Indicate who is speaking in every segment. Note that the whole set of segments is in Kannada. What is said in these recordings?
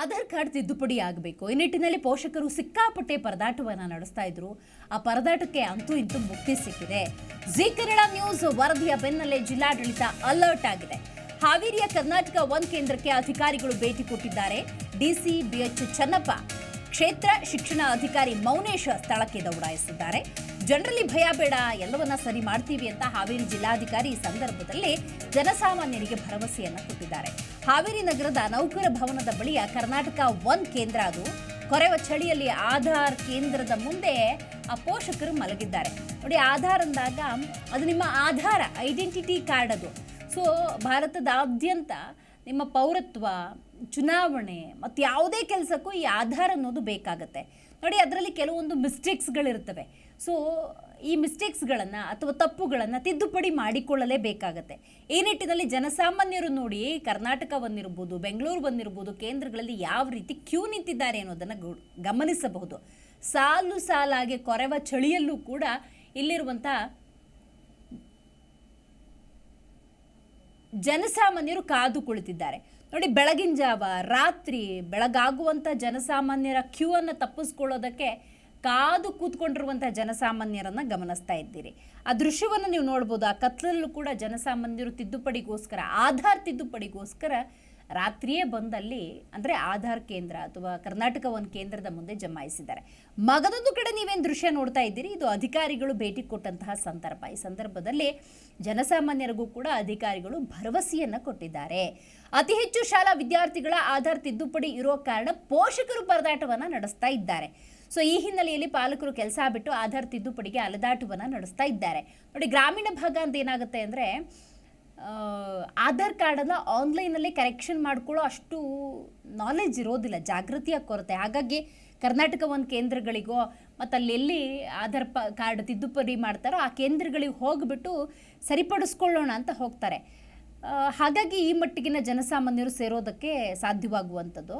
Speaker 1: ಆಧಾರ್ ಕಾರ್ಡ್ ತಿದ್ದುಪಡಿ ಆಗಬೇಕು. ಈ ನಿಟ್ಟಿನಲ್ಲಿ ಪೋಷಕರು ಸಿಕ್ಕಾಪಟ್ಟೆ ಪರದಾಟವನ್ನು ನಡೆಸ್ತಾ ಇದ್ರು. ಆ ಪರದಾಟಕ್ಕೆ ಅಂತೂ ಇಂತೂ ಮುಕ್ತಿ ಸಿಕ್ಕಿದೆ. ಜಿ ಕನ್ನಡ ನ್ಯೂಸ್ ವರದಿಯ ಬೆನ್ನಲ್ಲೇ ಜಿಲ್ಲಾಡಳಿತ ಅಲರ್ಟ್ ಆಗಿದೆ. ಹಾವೇರಿಯ ಕರ್ನಾಟಕ ಒನ್ ಕೇಂದ್ರಕ್ಕೆ ಅಧಿಕಾರಿಗಳು ಭೇಟಿ ಕೊಟ್ಟಿದ್ದಾರೆ. DC BH Channappa. ಕ್ಷೇತ್ರ ಶಿಕ್ಷಣ ಅಧಿಕಾರಿ ಮೌನೇಶ್ ಸ್ಥಳಕ್ಕೆ ದೌಡಾಯಿಸಿದ್ದಾರೆ. ಜನರಲ್ಲಿ ಭಯ ಬೇಡ, ಎಲ್ಲವನ್ನ ಸರಿ ಮಾಡ್ತೀವಿ ಅಂತ ಹಾವೇರಿ ಜಿಲ್ಲಾಧಿಕಾರಿ ಈ ಸಂದರ್ಭದಲ್ಲಿ ಜನಸಾಮಾನ್ಯರಿಗೆ ಭರವಸೆಯನ್ನು ಕೊಟ್ಟಿದ್ದಾರೆ. ಹಾವೇರಿ ನಗರದ ನೌಕರ ಭವನದ ಬಳಿಯ ಕರ್ನಾಟಕ ಒನ್ ಕೇಂದ್ರ ಅದು. ಕೊರೆವ ಚಳಿಯಲ್ಲಿ ಆಧಾರ್ ಕೇಂದ್ರದ ಮುಂದೆ ಆ ಪೋಷಕರು ಮಲಗಿದ್ದಾರೆ. ನೋಡಿ, ಆಧಾರ್ ಅಂದಾಗ ಅದು ನಿಮ್ಮ ಆಧಾರ, ಐಡೆಂಟಿಟಿ ಕಾರ್ಡ್ ಅದು. ಸೊ ಭಾರತದಾದ್ಯಂತ ನಿಮ್ಮ ಪೌರತ್ವ, ಚುನಾವಣೆ ಮತ್ತು ಯಾವುದೇ ಕೆಲಸಕ್ಕೂ ಈ ಆಧಾರ್ ಅನ್ನೋದು ಬೇಕಾಗತ್ತೆ. ನೋಡಿ, ಅದರಲ್ಲಿ ಕೆಲವೊಂದು ಮಿಸ್ಟೇಕ್ಸ್ಗಳಿರ್ತವೆ ಸೊ, ಈ ಮಿಸ್ಟೇಕ್ಸ್ಗಳನ್ನು ಅಥವಾ ತಪ್ಪುಗಳನ್ನು ತಿದ್ದುಪಡಿ ಮಾಡಿಕೊಳ್ಳಲೇಬೇಕಾಗತ್ತೆ ಈ ನಿಟ್ಟಿನಲ್ಲಿ ಜನಸಾಮಾನ್ಯರು ನೋಡಿ ಕರ್ನಾಟಕ ಬಂದಿರ್ಬೋದು, ಬೆಂಗಳೂರು ಬಂದಿರ್ಬೋದು, ಕೇಂದ್ರಗಳಲ್ಲಿ ಯಾವ ರೀತಿ ಕ್ಯೂ ನಿಂತಿದ್ದಾರೆ ಅನ್ನೋದನ್ನು ಗಮನಿಸಬಹುದು. ಸಾಲು ಸಾಲಾಗಿ ಕೊರೆವ ಚಳಿಯಲ್ಲೂ ಕೂಡ ಇಲ್ಲಿರುವಂಥ ಜನಸಾಮಾನ್ಯರು ಕಾದು ಕುಳಿತಿದ್ದಾರೆ. ನೋಡಿ, ಬೆಳಗಿನ ಜಾವ, ರಾತ್ರಿ ಬೆಳಗಾಗುವಂಥ ಜನಸಾಮಾನ್ಯರ ಕ್ಯೂ ಅನ್ನು ತಪ್ಪಿಸ್ಕೊಳ್ಳೋದಕ್ಕೆ ಕಾದು ಕೂತ್ಕೊಂಡಿರುವಂಥ ಜನಸಾಮಾನ್ಯರನ್ನು ಗಮನಿಸ್ತಾ ಇದ್ದೀರಿ. ಆ ದೃಶ್ಯವನ್ನು ನೀವು ನೋಡ್ಬೋದು, ಆ ಕತ್ಲಲ್ಲೂ ಕೂಡ ಜನಸಾಮಾನ್ಯರು ತಿದ್ದುಪಡಿಗೋಸ್ಕರ, ಆಧಾರ್ ತಿದ್ದುಪಡಿಗೋಸ್ಕರ ರಾತ್ರಿಯೇ ಬಂದಲ್ಲಿ ಅಂದರೆ ಆಧಾರ್ ಕೇಂದ್ರ ಅಥವಾ ಕರ್ನಾಟಕ ಒಂದು ಕೇಂದ್ರದ ಮುಂದೆ ಜಮಾಯಿಸಿದ್ದಾರೆ. ಮಗದೊಂದು ಕಡೆ ನೀವೇನು ದೃಶ್ಯ ನೋಡ್ತಾ ಇದ್ದೀರಿ? ಇದು ಅಧಿಕಾರಿಗಳು ಭೇಟಿ ಕೊಟ್ಟಂತಹ ಸಂದರ್ಭ. ಈ ಸಂದರ್ಭದಲ್ಲಿ ಜನಸಾಮಾನ್ಯರಿಗೂ ಕೂಡ ಅಧಿಕಾರಿಗಳು ಭರವಸೆಯನ್ನು ಕೊಟ್ಟಿದ್ದಾರೆ. ಅತಿ ಹೆಚ್ಚು ಶಾಲಾ ವಿದ್ಯಾರ್ಥಿಗಳ ಆಧಾರ್ ತಿದ್ದುಪಡಿ ಇರೋ ಕಾರಣ ಪೋಷಕರು ಪರದಾಟವನ್ನು ನಡೆಸ್ತಾ ಇದ್ದಾರೆ. ಸೊ ಈ ಹಿನ್ನೆಲೆಯಲ್ಲಿ ಪಾಲಕರು ಕೆಲಸ ಬಿಟ್ಟು ಆಧಾರ್ ತಿದ್ದುಪಡಿಗೆ ಅಲೆದಾಟವನ್ನು ನಡೆಸ್ತಾ ಇದ್ದಾರೆ. ನೋಡಿ, ಗ್ರಾಮೀಣ ಭಾಗ ಅಂತ ಏನಾಗುತ್ತೆ ಅಂದರೆ ಆಧಾರ್ ಕಾರ್ಡನ್ನು ಆನ್ಲೈನಲ್ಲಿ ಕರೆಕ್ಷನ್ ಮಾಡ್ಕೊಳ್ಳೋ ಅಷ್ಟು ನಾಲೆಜ್ ಇರೋದಿಲ್ಲ, ಜಾಗೃತಿಯ ಕೊರತೆ. ಹಾಗಾಗಿ ಕರ್ನಾಟಕ ಒಂದು ಕೇಂದ್ರಗಳಿಗೋ ಮತ್ತು ಅಲ್ಲಿ ಎಲ್ಲಿ ಆಧಾರ್ ಕಾರ್ಡ್ ತಿದ್ದುಪಡಿ ಮಾಡ್ತಾರೋ ಆ ಕೇಂದ್ರಗಳಿಗೆ ಹೋಗಿಬಿಟ್ಟು ಸರಿಪಡಿಸ್ಕೊಳ್ಳೋಣ ಅಂತ ಹೋಗ್ತಾರೆ. ಹಾಗಾಗಿ ಈ ಮಟ್ಟಿಗಿನ ಜನಸಾಮಾನ್ಯರು ಸೇರೋದಕ್ಕೆ ಸಾಧ್ಯವಾಗುವಂಥದ್ದು.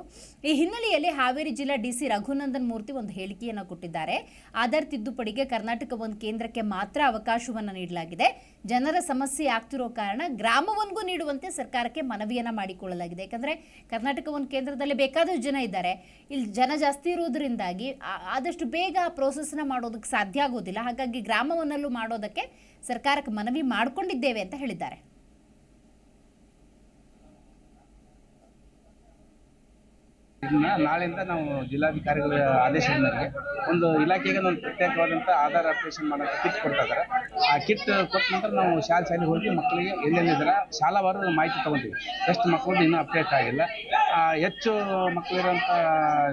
Speaker 1: ಈ ಹಿನ್ನೆಲೆಯಲ್ಲಿ ಹಾವೇರಿ ಜಿಲ್ಲಾ ಡಿ ಸಿ ರಘುನಂದನ್ ಮೂರ್ತಿ ಒಂದು ಹೇಳಿಕೆಯನ್ನು ಕೊಟ್ಟಿದ್ದಾರೆ. ಆಧಾರ್ ತಿದ್ದುಪಡಿಗೆ ಕರ್ನಾಟಕ ಒಂದು ಕೇಂದ್ರಕ್ಕೆ ಮಾತ್ರ ಅವಕಾಶವನ್ನು ನೀಡಲಾಗಿದೆ. ಜನರ ಸಮಸ್ಯೆ ಆಗ್ತಿರೋ ಕಾರಣ ಗ್ರಾಮವನ್ಗೂ ನೀಡುವಂತೆ ಸರ್ಕಾರಕ್ಕೆ ಮನವಿಯನ್ನು ಮಾಡಿಕೊಳ್ಳಲಾಗಿದೆ. ಯಾಕಂದರೆ ಕರ್ನಾಟಕ ಒಂದು ಕೇಂದ್ರದಲ್ಲಿ ಬೇಕಾದಷ್ಟು ಜನ ಇದ್ದಾರೆ. ಇಲ್ಲಿ ಜನ ಜಾಸ್ತಿ ಇರೋದ್ರಿಂದಾಗಿ ಆದಷ್ಟು ಬೇಗ ಆ ಪ್ರೋಸೆಸ್ನ ಮಾಡೋದಕ್ಕೆ ಸಾಧ್ಯ ಆಗೋದಿಲ್ಲ. ಹಾಗಾಗಿ ಗ್ರಾಮವನ್ನಲ್ಲೂ ಮಾಡೋದಕ್ಕೆ ಸರ್ಕಾರಕ್ಕೆ ಮನವಿ ಮಾಡಿಕೊಂಡಿದ್ದೇವೆ ಅಂತ ಹೇಳಿದ್ದಾರೆ.
Speaker 2: ಇದನ್ನ ನಾಳೆಯಿಂದ ನಾವು ಜಿಲ್ಲಾಧಿಕಾರಿಗಳ ಆದೇಶದ ಮೇರೆಗೆ ಒಂದು ಇಲಾಖೆಗೆ ಒಂದು ಪ್ರತ್ಯೇಕವಾದಂಥ ಆಧಾರ್ ಅಪ್ಲಿಕೇಶನ್ ಮಾಡೋಕ್ಕೆ ಕಿಟ್ ಕೊಡ್ತಾ ಆ ಕಿಟ್ ಕೊಟ್ಟ ನಂತರ ನಾವು ಶಾಲೆ ಶಾಲೆಗೆ ಹೋಗಿ ಮಕ್ಕಳಿಗೆ ಎಲ್ಲೆಲ್ಲಿದ್ದಾರೆ ಶಾಲಾವಾರು ಮಾಹಿತಿ ತೊಗೊತೀವಿ. ಎಷ್ಟು ಮಕ್ಕಳು ಇನ್ನೂ ಅಪ್ಡೇಟ್ ಆಗಿಲ್ಲ. ಹೆಚ್ಚು ಮಕ್ಕಳಿರುವಂಥ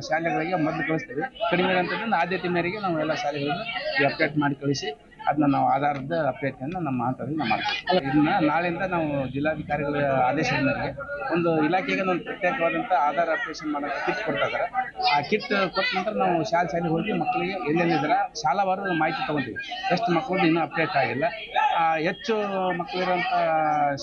Speaker 2: ಶಾಲೆಗಳಿಗೆ ಮೊದಲು ಕಳಿಸ್ತೀವಿ. ಕಡಿಮೆ ಇರೋಂಥದ್ದನ್ನು ಆದ್ಯತೆ ಮೇರೆಗೆ ನಾವು ಎಲ್ಲ ಶಾಲೆಗಳನ್ನು ಅಪ್ಡೇಟ್ ಮಾಡಿ ಕಳಿಸಿ. ಅದನ್ನ ನಾವು ಆಧಾರದ ಅಪ್ಡೇಟನ್ನು ನಮ್ಮ ಹಂತದಲ್ಲಿ ನಾವು ಮಾಡ್ತೀವಿ. ಇದನ್ನ ನಾಳೆಯಿಂದ ನಾವು ಜಿಲ್ಲಾಧಿಕಾರಿಗಳ ಆದೇಶದ ಮೇರೆಗೆ ಒಂದು ಇಲಾಖೆಗೆ ಒಂದು ಪ್ರತ್ಯೇಕವಾದಂಥ ಆಧಾರ್ ಅಪ್ಡೇಷನ್ ಮಾಡೋಕೆ ಕಿಟ್ ಕೊಡ್ತಾ ಇದ್ದಾರೆ ಆ ಕಿಟ್ ಕೊಟ್ಟ ನಂತರ ನಾವು ಶಾಲೆ ಶಾಲೆಗೆ ಹೋಗಿ ಮಕ್ಕಳಿಗೆ ಎಲ್ಲೆಲ್ಲಿದ್ದಾರೆ ಶಾಲಾವಾರು ಮಾಹಿತಿ ತೊಗೊತೀವಿ. ಎಷ್ಟು ಮಕ್ಕಳು ಇನ್ನೂ ಅಪ್ಡೇಟ್ ಆಗಿಲ್ಲ. ಹೆಚ್ಚು ಮಕ್ಕಳಿರುವಂಥ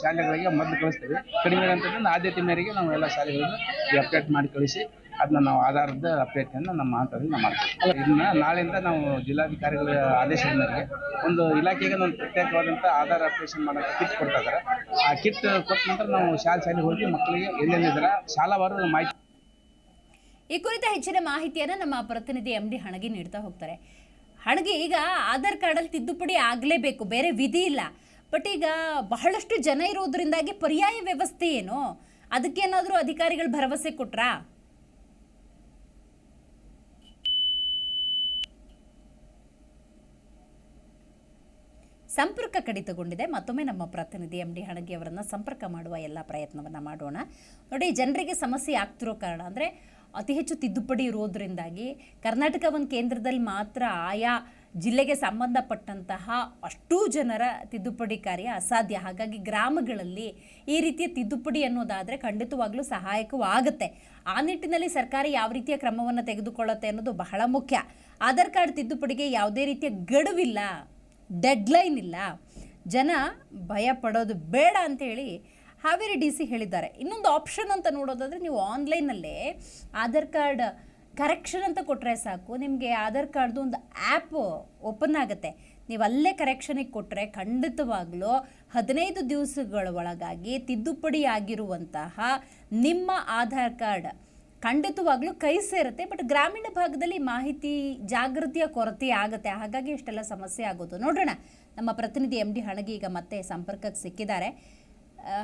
Speaker 2: ಶಾಲೆಗಳಿಗೆ ಮೊದಲು ಕಳಿಸ್ತೀವಿ. ಕಡಿಮೆ ಅಂತಂದ್ರೆ ಆದ್ಯತೆ ಮೇರೆಗೆ ನಾವು ಎಲ್ಲ ಶಾಲೆಗಳಿಗೆ ಅಪ್ಡೇಟ್ ಮಾಡಿ ಕಳಿಸಿ ಅದನ್ನ ನಾವು ಆಧಾರದ ಅಪ್ಡೇಟನ್ನು ನಮ್ಮ ಹಂತದಲ್ಲಿ ನಾವು ಮಾಡ್ತೀವಿ ಇದನ್ನ ನಾಳೆಯಿಂದ ನಾವು ಜಿಲ್ಲಾಧಿಕಾರಿಗಳ ಆದೇಶದ ಮೇರೆಗೆ ಒಂದು ಇಲಾಖೆಗೆ ಒಂದು ಪ್ರತ್ಯೇಕವಾದಂಥ ಆಧಾರ್ ಅಪ್ಡೇಷನ್ ಮಾಡೋಕ್ಕೆ ಕಿಟ್ ಕೊಡ್ತಾ ಇದ್ದಾರೆ ಆ ಕಿಟ್ ಕೊಟ್ಟ ನಂತರ ನಾವು ಶಾಲೆ ಶಾಲೆಗೆ ಹೋಗಿ ಮಕ್ಕಳಿಗೆ ಎಲ್ಲೆಲ್ಲಿದ್ದಾರೆ ಶಾಲಾವಾರು ಮಾಹಿತಿ
Speaker 1: ಈ ಕುರಿತ ಹೆಚ್ಚಿನ ಮಾಹಿತಿಯನ್ನ ನಮ್ಮ ಪ್ರತಿನಿಧಿ ಎಂ ಡಿ ಹಣಗಿ ನೀಡ್ತಾ ಹೋಗ್ತಾರೆ. ಹಣಗಿ, ಈಗ ಆಧಾರ್ ಕಾರ್ಡಲ್ಲಿ ತಿದ್ದುಪಡಿ ಆಗಲೇಬೇಕು, ಬೇರೆ ವಿಧಿ ಇಲ್ಲ. ಬಟ್ ಈಗ ಬಹಳಷ್ಟು ಜನ ಇರೋದ್ರಿಂದಾಗಿ ಪರ್ಯಾಯ ವ್ಯವಸ್ಥೆ ಏನು? ಅದಕ್ಕೇನಾದರೂ ಅಧಿಕಾರಿಗಳು ಭರವಸೆ ಕೊಟ್ರಾ? ಸಂಪರ್ಕ ಕಡಿತಗೊಂಡಿದೆ. ಮತ್ತೊಮ್ಮೆ ನಮ್ಮ ಪ್ರತಿನಿಧಿ ಎಂ ಡಿ ಹಣಗಿ ಅವರನ್ನು ಸಂಪರ್ಕ ಮಾಡುವ ಎಲ್ಲ ಪ್ರಯತ್ನವನ್ನು ಮಾಡೋಣ. ನೋಡಿ, ಜನರಿಗೆ ಸಮಸ್ಯೆ ಆಗ್ತಿರೋ ಕಾರಣ ಅಂದರೆ ಅತಿ ಹೆಚ್ಚು ತಿದ್ದುಪಡಿ ಇರೋದ್ರಿಂದಾಗಿ ಕರ್ನಾಟಕ ಒಂದು ಕೇಂದ್ರದಲ್ಲಿ ಮಾತ್ರ ಆಯಾ ಜಿಲ್ಲೆಗೆ ಸಂಬಂಧಪಟ್ಟಂತಹ ಅಷ್ಟೂ ಜನರ ತಿದ್ದುಪಡಿ ಕಾರ್ಯ ಅಸಾಧ್ಯ. ಹಾಗಾಗಿ ಗ್ರಾಮಗಳಲ್ಲಿ ಈ ರೀತಿಯ ತಿದ್ದುಪಡಿ ಅನ್ನೋದಾದರೆ ಖಂಡಿತವಾಗ್ಲೂ ಸಹಾಯಕವೂ ಆಗುತ್ತೆ. ಆ ನಿಟ್ಟಿನಲ್ಲಿ ಸರ್ಕಾರ ಯಾವ ರೀತಿಯ ಕ್ರಮವನ್ನು ತೆಗೆದುಕೊಳ್ಳುತ್ತೆ ಅನ್ನೋದು ಬಹಳ ಮುಖ್ಯ. ಆಧಾರ್ ಕಾರ್ಡ್ ತಿದ್ದುಪಡಿಗೆ ಯಾವುದೇ ರೀತಿಯ ಗಡುವಿಲ್ಲ. ಡೆಡ್ಲೈನ್ ಇಲ್ಲ. ಜನ ಭಯ ಪಡೋದು ಬೇಡ ಅಂತೇಳಿ ಹಾವೇರಿ ಡಿ ಸಿ ಹೇಳಿದ್ದಾರೆ. ಇನ್ನೊಂದು ಆಪ್ಷನ್ ಅಂತ ನೋಡೋದಾದರೆ ನೀವು ಆನ್ಲೈನಲ್ಲೇ ಆಧಾರ್ ಕಾರ್ಡ್ ಕರೆಕ್ಷನ್ ಅಂತ ಕೊಟ್ಟರೆ ಸಾಕು. ನಿಮಗೆ ಆಧಾರ್ ಕಾರ್ಡ್ದು ಒಂದು ಆ್ಯಪ್ ಓಪನ್ ಆಗುತ್ತೆ. ನೀವು ಅಲ್ಲೇ ಕರೆಕ್ಷನಿಗೆ ಕೊಟ್ಟರೆ ಖಂಡಿತವಾಗ್ಲೂ ಹದಿನೈದು ದಿವಸಗಳ ಒಳಗಾಗಿ ತಿದ್ದುಪಡಿ ಆಗಿರುವಂತಹ ನಿಮ್ಮ ಆಧಾರ್ ಕಾರ್ಡ್ ಖಂಡಿತವಾಗ್ಲೂ ಕೈ ಸೇರುತ್ತೆ ಬಟ್ ಗ್ರಾಮೀಣ ಭಾಗದಲ್ಲಿ ಮಾಹಿತಿ ಜಾಗೃತಿಯ ಕೊರತೆ ಆಗುತ್ತೆ. ಹಾಗಾಗಿ ಇಷ್ಟೆಲ್ಲ ಸಮಸ್ಯೆ ಆಗೋದು. ನೋಡೋಣ ನಮ್ಮ ಪ್ರತಿನಿಧಿ ಎಂ ಡಿ ಹಣಗಿ ಈಗ ಮತ್ತೆ ಸಂಪರ್ಕಕ್ಕೆ ಸಿಕ್ಕಿದ್ದಾರೆ.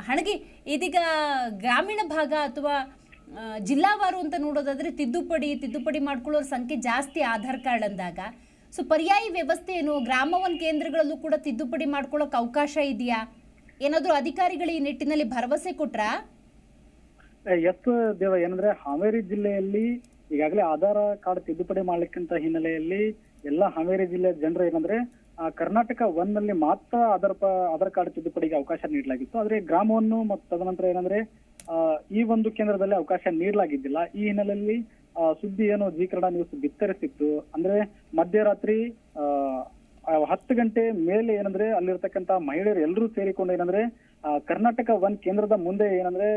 Speaker 1: ಹಣಗಿ, ಇದೀಗ ಗ್ರಾಮೀಣ ಭಾಗ ಅಥವಾ ಜಿಲ್ಲಾವಾರು ಅಂತ ನೋಡೋದಾದ್ರೆ ತಿದ್ದುಪಡಿ ತಿದ್ದುಪಡಿ ಮಾಡ್ಕೊಳ್ಳೋರ ಸಂಖ್ಯೆ ಜಾಸ್ತಿ ಆಧಾರ್ ಕಾರ್ಡ್ ಅಂದಾಗ, ಸೊ ಪರ್ಯಾಯ ವ್ಯವಸ್ಥೆ ಏನು? ಗ್ರಾಮ ಒನ್ ಕೇಂದ್ರಗಳಲ್ಲೂ ಕೂಡ ತಿದ್ದುಪಡಿ ಮಾಡ್ಕೊಳ್ಳೋಕೆ ಅವಕಾಶ ಇದೆಯಾ? ಏನಾದರೂ ಅಧಿಕಾರಿಗಳು ಈ ನಿಟ್ಟಿನಲ್ಲಿ ಭರವಸೆ ಕೊಟ್ರಾ?
Speaker 3: ಎಸ್ ದೇವ, ಏನಂದ್ರೆ ಹಾವೇರಿ ಜಿಲ್ಲೆಯಲ್ಲಿ ಈಗಾಗಲೇ ಆಧಾರ್ ಕಾರ್ಡ್ ತಿದ್ದುಪಡಿ ಮಾಡ್ಲಿಕ್ಕಂತ ಹಿನ್ನೆಲೆಯಲ್ಲಿ ಎಲ್ಲ ಹಾವೇರಿ ಜಿಲ್ಲೆಯ ಜನರು ಏನಂದ್ರೆ ಕರ್ನಾಟಕ ಒನ್ನಲ್ಲಿ ಮಾತ್ರ ಆಧಾರ್ ಆಧಾರ್ ಕಾರ್ಡ್ ತಿದ್ದುಪಡಿಗೆ ಅವಕಾಶ ನೀಡಲಾಗಿತ್ತು. ಆದ್ರೆ ಗ್ರಾಮವನ್ನು ಮತ್ತು ತದನಂತರ ಏನಂದ್ರೆ ಈ ಒಂದು ಕೇಂದ್ರದಲ್ಲಿ ಅವಕಾಶ ನೀಡಲಾಗಿದ್ದಿಲ್ಲ. ಈ ಹಿನ್ನೆಲೆಯಲ್ಲಿ ಸುದ್ದಿ ಏನು ಜೀಕರಣ ನ್ಯೂಸ್ ಬಿತ್ತರಿಸಿತ್ತು. ಅಂದ್ರೆ ಮಧ್ಯರಾತ್ರಿ ಹತ್ತು ಗಂಟೆ ಮೇಲೆ ಏನಂದ್ರೆ ಅಲ್ಲಿರ್ತಕ್ಕಂತ ಮಹಿಳೆಯರು ಎಲ್ಲರೂ ಸೇರಿಕೊಂಡು ಏನಂದ್ರೆ ಕರ್ನಾಟಕ ಒನ್ ಕೇಂದ್ರದ ಮುಂದೆ ಏನಂದ್ರೆ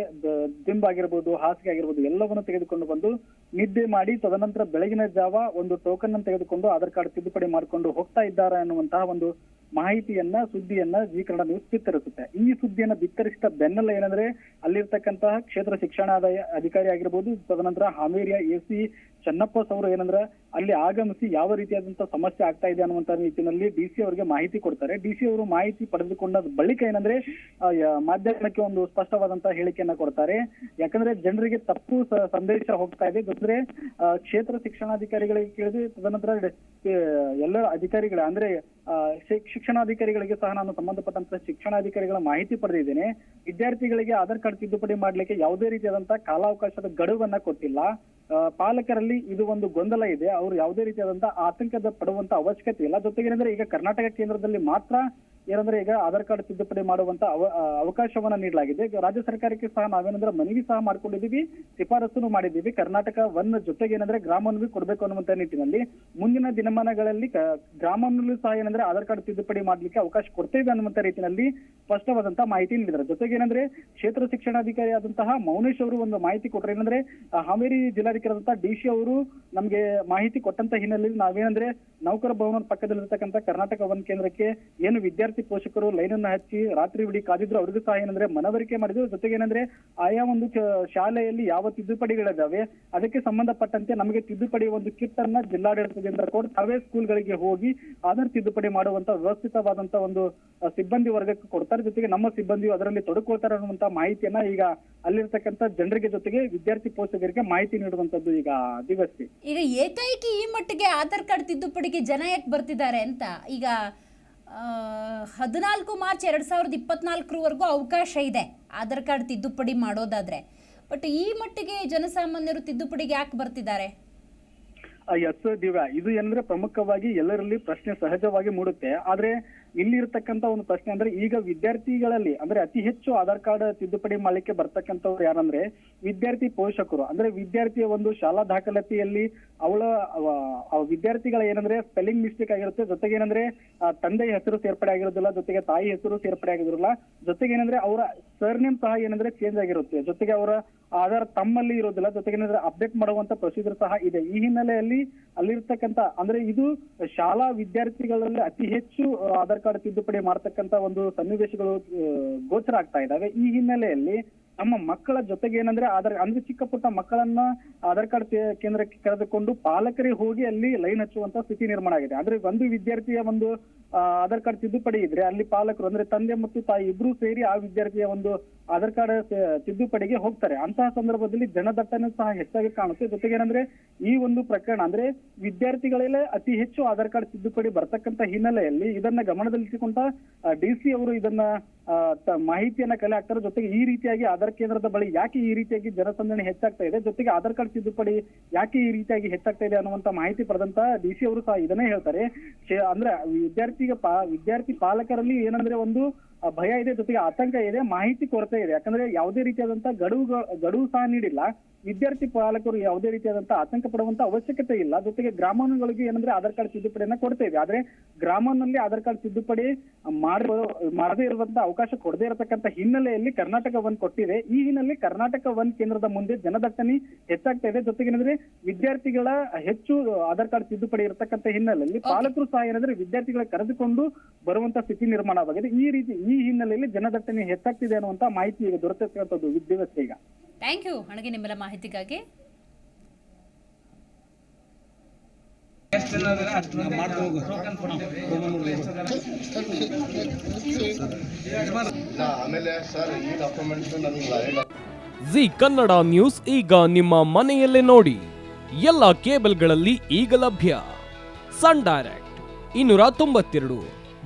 Speaker 3: ದಿಂಬ್ ಆಗಿರ್ಬೋದು, ಹಾಸಿಗೆ ಆಗಿರ್ಬೋದು, ಎಲ್ಲವನ್ನು ತೆಗೆದುಕೊಂಡು ಬಂದು ನಿದ್ದೆ ಮಾಡಿ ತದನಂತರ ಬೆಳಗಿನ ಜಾವ ಒಂದು ಟೋಕನ್ ಅನ್ನು ತೆಗೆದುಕೊಂಡು ಆಧಾರ್ ಕಾರ್ಡ್ ತಿದ್ದುಪಡಿ ಮಾಡಿಕೊಂಡು ಹೋಗ್ತಾ ಇದ್ದಾರೆ ಅನ್ನುವಂತಹ ಒಂದು ಮಾಹಿತಿಯನ್ನ, ಸುದ್ದಿಯನ್ನ ಜಿ ಕನ್ನಡ ನ್ಯೂಸ್ ಬಿತ್ತರಿಸುತ್ತೆ. ಈ ಸುದ್ದಿಯನ್ನ ಬಿತ್ತರಿಸಿದ ಬೆನ್ನಲ್ಲ ಏನಂದ್ರೆ, ಅಲ್ಲಿರ್ತಕ್ಕಂತಹ ಕ್ಷೇತ್ರ ಶಿಕ್ಷಣಾದಾಯ ಅಧಿಕಾರಿ ಆಗಿರ್ಬೋದು, ತದನಂತರ ಹಾವೇರಿಯ ಎ ಸಿ ಚನ್ನಪ್ಪ ಅವರು ಏನಂದ್ರೆ ಅಲ್ಲಿ ಆಗಮಿಸಿ ಯಾವ ರೀತಿಯಾದಂತಹ ಸಮಸ್ಯೆ ಆಗ್ತಾ ಇದೆ ಅನ್ನುವಂತ ನಿಟ್ಟಿನಲ್ಲಿ ಡಿ ಸಿ ಅವರಿಗೆ ಮಾಹಿತಿ ಕೊಡ್ತಾರೆ. ಡಿ ಸಿ ಅವರು ಮಾಹಿತಿ ಪಡೆದುಕೊಂಡ ಬಳಿಕ ಏನಂದ್ರೆ ಮಾಧ್ಯಮಕ್ಕೆ ಒಂದು ಸ್ಪಷ್ಟವಾದಂತಹ ಹೇಳಿಕೆಯನ್ನ ಕೊಡ್ತಾರೆ. ಯಾಕಂದ್ರೆ ಜನರಿಗೆ ತಪ್ಪು ಸಂದೇಶ ಹೋಗ್ತಾ ಇದೆ. ಆ, ಕ್ಷೇತ್ರ ಶಿಕ್ಷಣಾಧಿಕಾರಿಗಳಿಗೆ ಕೇಳಿದ್ರೆ ತದನಂತರ ಎಲ್ಲ ಅಧಿಕಾರಿಗಳ ಅಂದ್ರೆ ಶಿಕ್ಷಣಾಧಿಕಾರಿಗಳಿಗೆ ಸಹ ನಾನು ಸಂಬಂಧಪಟ್ಟಂತ ಶಿಕ್ಷಣಾಧಿಕಾರಿಗಳ ಮಾಹಿತಿ ಪಡೆದಿದ್ದೇನೆ. ವಿದ್ಯಾರ್ಥಿಗಳಿಗೆ ಆಧಾರ್ ಕಾರ್ಡ್ ತಿದ್ದುಪಡಿ ಮಾಡ್ಲಿಕ್ಕೆ ಯಾವುದೇ ರೀತಿಯಾದಂತಹ ಕಾಲಾವಕಾಶದ ಗಡುವನ್ನ ಕೊಟ್ಟಿಲ್ಲ. ಆ, ಪಾಲಕರಲ್ಲಿ ಇದು ಒಂದು ಗೊಂದಲ ಇದೆ. ಅವರು ಯಾವುದೇ ರೀತಿಯಾದಂತಹ ಆತಂಕದ ಪಡುವಂತ ಅವಶ್ಯಕತೆ ಇಲ್ಲ. ಜೊತೆಗೆ ಏನಂದ್ರೆ ಈಗ ಕರ್ನಾಟಕ ಕೇಂದ್ರದಲ್ಲಿ ಮಾತ್ರ ಏನಂದ್ರೆ ಈಗ ಆಧಾರ್ ಕಾರ್ಡ್ ತಿದ್ದುಪಡಿ ಮಾಡುವಂತ ಅವ ಅವಕಾಶವನ್ನ ನೀಡಲಾಗಿದೆ. ರಾಜ್ಯ ಸರ್ಕಾರಕ್ಕೆ ಸಹ ನಾವೇನಂದ್ರೆ ಮನವಿ ಸಹ ಮಾಡ್ಕೊಂಡಿದ್ದೀವಿ ಶಿಫಾರಸನ್ನು ಮಾಡಿದ್ದೀವಿ. ಕರ್ನಾಟಕ ಒನ್ ಜೊತೆಗೆ ಏನಂದ್ರೆ ಗ್ರಾಮವನ್ನು ಕೊಡಬೇಕು ಅನ್ನುವಂತ ನಿಟ್ಟಿನಲ್ಲಿ ಮುಂದಿನ ದಿನಮಾನಗಳಲ್ಲಿ ಗ್ರಾಮನಲ್ಲೂ ಸಹ ಏನಂದ್ರೆ ಆಧಾರ್ ಕಾರ್ಡ್ ತಿದ್ದುಪಡಿ ಮಾಡ್ಲಿಕ್ಕೆ ಅವಕಾಶ ಕೊಡ್ತೇವೆ ಅನ್ನುವಂತ ರೀತಿಯಲ್ಲಿ ಸ್ಪಷ್ಟವಾದಂತ ಮಾಹಿತಿ ನೀಡಿದ್ದಾರೆ. ಜೊತೆಗೆ ಏನಂದ್ರೆ ಕ್ಷೇತ್ರ ಶಿಕ್ಷಣಾಧಿಕಾರಿ ಆದಂತಹ ಮೌನೇಶ್ ಅವರು ಒಂದು ಮಾಹಿತಿ ಕೊಟ್ಟರೆ ಏನಂದ್ರೆ ಹಾವೇರಿ ಜಿಲ್ಲಾಧಿಕಾರಿ ಡಿ ಸಿ ಅವರು ನಮ್ಗೆ ಮಾಹಿತಿ ಕೊಟ್ಟಂತ ಹಿನ್ನೆಲೆಯಲ್ಲಿ ನಾವೇನಂದ್ರೆ ನೌಕರ ಭವನದ ಪಕ್ಕದಲ್ಲಿರ್ತಕ್ಕಂಥ ಕರ್ನಾಟಕ ಒನ್ ಕೇಂದ್ರಕ್ಕೆ ಏನು ವಿದ್ಯಾರ್ಥಿ ಪೋಷಕರು ಲೈನ್ ಅನ್ನ ಹಚ್ಚಿ ರಾತ್ರಿ ಬಿಡಿ ಕಾದಿದ್ರು ಅವ್ರಿಗೂ ಸಹ ಏನಂದ್ರೆ ಮನವರಿಕೆ ಮಾಡಿದ್ರು. ಜೊತೆಗೆ ಏನಂದ್ರೆ ಆಯಾ ಒಂದು ಶಾಲೆಯಲ್ಲಿ ಯಾವ ತಿದ್ದುಪಡಿಗಳಿದಾವೆ, ಅದಕ್ಕೆ ಸಂಬಂಧಪಟ್ಟಂತೆ ನಮಗೆ ತಿದ್ದುಪಡಿ ಒಂದು ಕಿಟ್ ಅನ್ನ ಜಿಲ್ಲಾಡಳಿತದಿಂದ ಕೊಡ್ ತಾವೇ ಸ್ಕೂಲ್ಗಳಿಗೆ ಹೋಗಿ ಆಧಾರ್ ತಿದ್ದುಪಡಿ ಮಾಡುವಂತ ವ್ಯವಸ್ಥಿತವಾದಂತ ಒಂದು ಸಿಬ್ಬಂದಿ ವರ್ಗಕ್ಕೆ ಕೊಡ್ತಾರೆ. ಜೊತೆಗೆ ನಮ್ಮ ಸಿಬ್ಬಂದಿಯು ಅದರಲ್ಲಿ ತೊಡಕೊಳ್ತಾರೆ ಅನ್ನುವಂತ ಮಾಹಿತಿಯನ್ನ ಈಗ ಅಲ್ಲಿರ್ತಕ್ಕಂಥ ಜನರಿಗೆ ಜೊತೆಗೆ ವಿದ್ಯಾರ್ಥಿ ಪೋಷಕರಿಗೆ ಮಾಹಿತಿ ನೀಡುವಂತದ್ದು ಈಗ ದಿವಸ
Speaker 1: ಈಗ ಏಕೈಕಿ ಈ ಮಟ್ಟಿಗೆ ಆಧಾರ್ ಕಾರ್ಡ್ ತಿದ್ದುಪಡಿಗೆ ಜನ ಯಾಕೆ ಬರ್ತಿದ್ದಾರೆ ಅಂತ ಈಗ ಹದಿನಾಲ್ಕು ಮಾರ್ಚ್ ಎರಡು ಸಾವಿರದ ಇಪ್ಪತ್ನಾಲ್ಕರವರೆಗೂ ಅವಕಾಶ ಇದೆ. ಆಧಾರ್ ಕಾರ್ಡ್ ತಿದ್ದುಪಡಿ ಮಾಡೋದಾದ್ರೆ. ಬಟ್ ಈ ಮಟ್ಟಿಗೆ ಜನಸಾಮಾನ್ಯರು ತಿದ್ದುಪಡಿಗೆ ಯಾಕೆ ಬರ್ತಿದ್ದಾರೆ?
Speaker 3: ಎಸ್, ದಿವ್ಯಾ, ಇದು ಏನಂದ್ರೆ ಪ್ರಮುಖವಾಗಿ ಎಲ್ಲರಲ್ಲಿ ಪ್ರಶ್ನೆ ಸಹಜವಾಗಿ ಮೂಡುತ್ತೆ. ಆದ್ರೆ ಇಲ್ಲಿ ಇರತಕ್ಕಂತ ಒಂದು ಪ್ರಶ್ನೆ ಅಂದ್ರೆ ಈಗ ವಿದ್ಯಾರ್ಥಿಗಳಲ್ಲಿ ಅಂದ್ರೆ ಅತಿ ಹೆಚ್ಚು ಆಧಾರ್ ಕಾರ್ಡ್ ತಿದ್ದುಪಡಿ ಮಾಡ್ಲಿಕ್ಕೆ ಬರ್ತಕ್ಕಂಥವ್ರು ಯಾರಂದ್ರೆ ವಿದ್ಯಾರ್ಥಿ ಪೋಷಕರು. ಅಂದ್ರೆ ವಿದ್ಯಾರ್ಥಿಯ ಒಂದು ಶಾಲಾ ದಾಖಲಾತಿಯಲ್ಲಿ ಅವಳ ವಿದ್ಯಾರ್ಥಿಗಳ ಏನಂದ್ರೆ ಸ್ಪೆಲ್ಲಿಂಗ್ ಮಿಸ್ಟೇಕ್ ಆಗಿರುತ್ತೆ. ಜೊತೆಗೆ ಏನಂದ್ರೆ ತಂದೆಯ ಹೆಸರು ಸೇರ್ಪಡೆ ಆಗಿರೋದಿಲ್ಲ, ಜೊತೆಗೆ ತಾಯಿ ಹೆಸರು ಸೇರ್ಪಡೆ ಆಗಿರೋದಿಲ್ಲ. ಜೊತೆಗೆ ಏನಂದ್ರೆ ಅವರ ಸರ್ನೇಮ್ ಸಹ ಏನಂದ್ರೆ ಚೇಂಜ್ ಆಗಿರುತ್ತೆ. ಜೊತೆಗೆ ಅವರ ಆಧಾರ್ ತಮ್ಮಲ್ಲಿ ಇರೋದಿಲ್ಲ. ಜೊತೆಗೆ ಏನಂದ್ರೆ ಅಪ್ಡೇಟ್ ಮಾಡುವಂತ ಪ್ರೊಸೀಜರ್ ಸಹ ಇದೆ. ಈ ಹಿನ್ನೆಲೆಯಲ್ಲಿ ಅಲ್ಲಿರ್ತಕ್ಕಂತ ಅಂದ್ರೆ ಇದು ಶಾಲಾ ವಿದ್ಯಾರ್ಥಿಗಳಲ್ಲಿ ಅತಿ ಹೆಚ್ಚು ಆಧಾರ್ ಕಾರ್ಡ್ ತಿದ್ದುಪಡಿ ಮಾಡತಕ್ಕಂತ ಒಂದು ಸನ್ನಿವೇಶಗಳು ಗೋಚರ ಆಗ್ತಾ ಇದ್ದಾವೆ. ಈ ಹಿನ್ನೆಲೆಯಲ್ಲಿ ನಮ್ಮ ಮಕ್ಕಳ ಜೊತೆಗೆ ಏನಂದ್ರೆ ಆಧಾರ್ ಅಂದ್ರೆ ಚಿಕ್ಕ ಪುಟ್ಟ ಮಕ್ಕಳನ್ನ ಆಧಾರ್ ಕಾರ್ಡ್ ಕೇಂದ್ರಕ್ಕೆ ಕರೆದುಕೊಂಡು ಪಾಲಕರಿಗೆ ಹೋಗಿ ಅಲ್ಲಿ ಲೈನ್ ಹಚ್ಚುವಂತ ಸ್ಥಿತಿ ನಿರ್ಮಾಣ ಆಗಿದೆ. ಅಂದ್ರೆ ಒಂದು ವಿದ್ಯಾರ್ಥಿಯ ಒಂದು ಆಧಾರ್ ಕಾರ್ಡ್ ತಿದ್ದುಪಡಿ ಇದ್ರೆ ಅಲ್ಲಿ ಪಾಲಕರು ಅಂದ್ರೆ ತಂದೆ ಮತ್ತು ತಾಯಿ ಇಬ್ರು ಸೇರಿ ಆ ವಿದ್ಯಾರ್ಥಿಯ ಒಂದು ಆಧಾರ್ ಕಾರ್ಡ್ ತಿದ್ದುಪಡಿಗೆ ಹೋಗ್ತಾರೆ. ಅಂತಹ ಸಂದರ್ಭದಲ್ಲಿ ಜನದಟ್ಟಣೆ ಸಹ ಹೆಚ್ಚಾಗಿ ಕಾಣುತ್ತೆ. ಜೊತೆಗೆ ಏನಂದ್ರೆ ಈ ಒಂದು ಪ್ರಕರಣ ಅಂದ್ರೆ ವಿದ್ಯಾರ್ಥಿಗಳಲ್ಲೇ ಅತಿ ಹೆಚ್ಚು ಆಧಾರ್ ಕಾರ್ಡ್ ತಿದ್ದುಪಡಿ ಬರ್ತಕ್ಕಂತ ಹಿನ್ನೆಲೆಯಲ್ಲಿ ಇದನ್ನ ಗಮನದಲ್ಲಿಟ್ಟುಕೊಂಡ ಡಿ ಸಿ ಅವರು ಇದನ್ನ ಮಾಹಿತಿಯನ್ನ ಕಲೆ ಹಾಕ್ತಾರೆ. ಜೊತೆಗೆ ಈ ರೀತಿಯಾಗಿ ಆಧಾರ್ ಕೇಂದ್ರದ ಬಳಿ ಯಾಕೆ ಈ ರೀತಿಯಾಗಿ ಜನಸಂದಣಿ ಹೆಚ್ಚಾಗ್ತಾ ಇದೆ? ಜೊತೆಗೆ ಆಧಾರ್ ಕಾರ್ಡ್ ತಿದ್ದುಪಡಿ ಯಾಕೆ ಈ ರೀತಿಯಾಗಿ ಹೆಚ್ಚಾಗ್ತಾ ಇದೆ ಅನ್ನುವಂತ ಮಾಹಿತಿ ಪಡೆದಂತ ಡಿ ಸಿ ಅವರು ಸಹ ಇದನ್ನೇ ಹೇಳ್ತಾರೆ. ಅಂದ್ರೆ ವಿದ್ಯಾರ್ಥಿಗೆ ವಿದ್ಯಾರ್ಥಿ ಪಾಲಕರಲ್ಲಿ ಏನಂದ್ರೆ ಒಂದು ಭಯ ಇದೆ ಜೊತೆಗೆ ಆತಂಕ ಇದೆ ಮಾಹಿತಿ ಕೊರತೆ ಇದೆ. ಯಾಕಂದ್ರೆ ಯಾವುದೇ ರೀತಿಯಾದಂತಹ ಗಡುವು ಗಡುವು ಸಹ ನೀಡಿಲ್ಲ. ವಿದ್ಯಾರ್ಥಿ ಪಾಲಕರು ಯಾವುದೇ ರೀತಿಯಾದಂತಹ ಆತಂಕ ಪಡುವಂತ ಅವಶ್ಯಕತೆ ಇಲ್ಲ. ಜೊತೆಗೆ ಗ್ರಾಮಗಳಿಗೆ ಏನಂದ್ರೆ ಆಧಾರ್ ಕಾರ್ಡ್ ತಿದ್ದುಪಡಿಯನ್ನ ಕೊಡ್ತೇವೆ ಆದ್ರೆ ಗ್ರಾಮನಲ್ಲಿ ಆಧಾರ್ ಕಾರ್ಡ್ ತಿದ್ದುಪಡಿ ಮಾಡುವ ಮಾಡದೇ ಇರುವಂತಹ ಅವಕಾಶ ಕೊಡದೇ ಇರತಕ್ಕಂತ ಹಿನ್ನೆಲೆಯಲ್ಲಿ ಕರ್ನಾಟಕ ಒನ್ ಕೊಟ್ಟಿದೆ. ಈ ಹಿನ್ನೆಲೆ ಕರ್ನಾಟಕ ಒನ್ ಕೇಂದ್ರದ ಮುಂದೆ ಜನದಟ್ಟಣೆ ಹೆಚ್ಚಾಗ್ತಾ ಇದೆ. ಜೊತೆಗೆ ಏನಂದ್ರೆ ವಿದ್ಯಾರ್ಥಿಗಳ ಹೆಚ್ಚು ಆಧಾರ್ ಕಾರ್ಡ್ ತಿದ್ದುಪಡಿ ಇರತಕ್ಕಂತ ಹಿನ್ನೆಲೆಯಲ್ಲಿ ಪಾಲಕರು ಸಹ ಏನಂದ್ರೆ ವಿದ್ಯಾರ್ಥಿಗಳ ಕರೆದುಕೊಂಡು ಬರುವಂತ ಸ್ಥಿತಿ ನಿರ್ಮಾಣವಾಗಿದೆ. ಈ ರೀತಿ ಈ ಈ ಹಿನ್ನೆಲೆಯಲ್ಲಿ ಜನದಟ್ಟಣೆ ಹೆಚ್ಚಾಗ್ತಿದೆ ಅನ್ನುವಂತ ಮಾಹಿತಿ ಈಗ ದೊರೆತಿರ್ತಕ್ಕಂಥದ್ದು ವಿದ್ಯಾವಸ್ಥೆ ಈಗ.
Speaker 1: ಥ್ಯಾಂಕ್ ಯು ಹಣಗೆ ನಿಮ್ಮೆಲ್ಲ ಮಾಹಿತಿಗಾಗಿ.
Speaker 4: ಸರ್ ಈ
Speaker 5: ಜಿ ಕನ್ನಡ ನ್ಯೂಸ್ ಈಗ ನಿಮ್ಮ ಮನೆಯಲ್ಲೇ ನೋಡಿ. ಎಲ್ಲ ಕೇಬಲ್ಗಳಲ್ಲಿ ಈಗ ಲಭ್ಯ. ಸನ್ ಡೈರೆಕ್ಟ್ ಇನ್ನೂರ ತೊಂಬತ್ತೆರಡು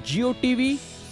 Speaker 5: ಜಿಯೋ ಟಿವಿ